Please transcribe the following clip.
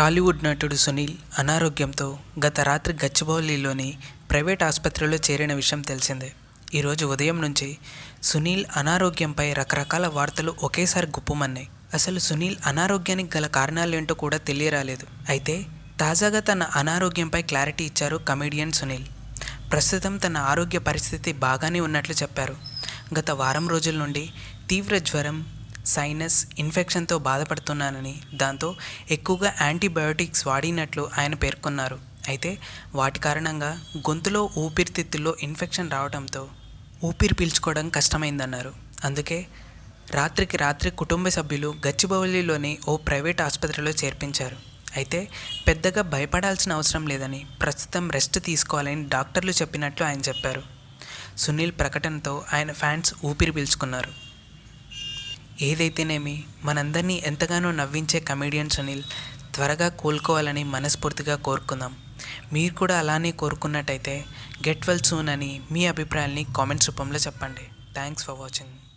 టాలీవుడ్ నటుడు సునీల్ అనారోగ్యంతో గత రాత్రి గచ్చిబౌలిలోని ప్రైవేట్ ఆసుపత్రిలో చేరిన విషయం తెలిసిందే. ఈరోజు ఉదయం నుంచి సునీల్ అనారోగ్యంపై రకరకాల వార్తలు ఒకేసారి గుప్పమన్నాయి. అసలు సునీల్ అనారోగ్యానికి గల కారణాలేంటో కూడా తెలియరాలేదు. అయితే తాజాగా తన అనారోగ్యంపై క్లారిటీ ఇచ్చారు కమెడియన్ సునీల్. ప్రస్తుతం తన ఆరోగ్య పరిస్థితి బాగానే ఉన్నట్లు చెప్పారు. గత వారం రోజుల నుండి తీవ్ర జ్వరం సైనస్ ఇన్ఫెక్షన్తో బాధపడుతున్నానని దాంతో ఎక్కువగా యాంటీబయోటిక్స్ వాడినట్లు ఆయన పేర్కొన్నారు. అయితే వాటి కారణంగా గొంతులో ఊపిరితిత్తుల్లో ఇన్ఫెక్షన్ రావడంతో ఊపిరి పీల్చుకోవడం కష్టమైందన్నారు. అందుకే రాత్రికి రాత్రి కుటుంబ సభ్యులు గచ్చిబౌలిలోని ఓ ప్రైవేట్ ఆసుపత్రిలో చేర్పించారు. అయితే పెద్దగా భయపడాల్సిన అవసరం లేదని ప్రస్తుతం రెస్ట్ తీసుకోవాలని డాక్టర్లు చెప్పినట్లు ఆయన చెప్పారు. సునీల్ ప్రకటనతో ఆయన ఫ్యాన్స్ ఊపిరి పీల్చుకున్నారు. ఏదైతేనేమి మనందరినీ ఎంతగానో నవ్వించే కమెడియన్ సునీల్ త్వరగా కోలుకోవాలని మనస్ఫూర్తిగా కోరుకుందాం. మీరు కూడా అలానే కోరుకున్నట్టయితే గెట్ వెల్ సూన్ అని మీ అభిప్రాయాల్ని కామెంట్స్ రూపంలో చెప్పండి. Thanks for watching.